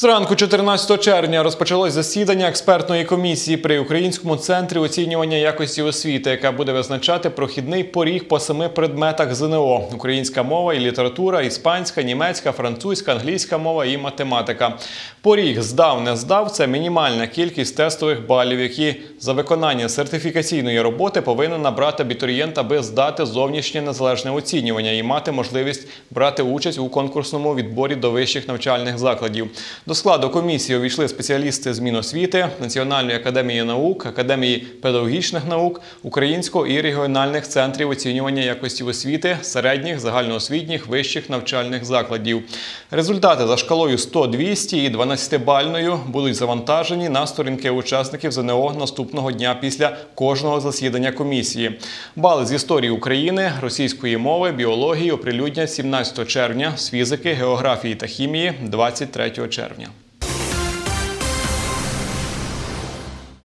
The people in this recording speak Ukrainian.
Зранку 14 червня розпочалось засідання експертної комісії при Українському центрі оцінювання якості освіти, яка буде визначати прохідний поріг по семи предметах ЗНО: українська мова і література, іспанська, німецька, французька, англійська мова і математика. Поріг здав, не здав це мінімальна кількість тестових балів, які за виконання сертифікаційної роботи повинен набрати абітурієнт, аби здати зовнішнє незалежне оцінювання і мати можливість брати участь у конкурсному відборі до вищих навчальних закладів. До складу комісії увійшли спеціалісти з Міносвіти, Національної академії наук, Академії педагогічних наук, українського і регіональних центрів оцінювання якості освіти, середніх, загальноосвітніх, вищих навчальних закладів. Результати за шкалою 100-200 і 12-бальною будуть завантажені на сторінки учасників ЗНО наступного дня після кожного засідання комісії. Бали з історії України, російської мови, біології оприлюднять 17 червня, з фізики, географії та хімії 23 червня червня.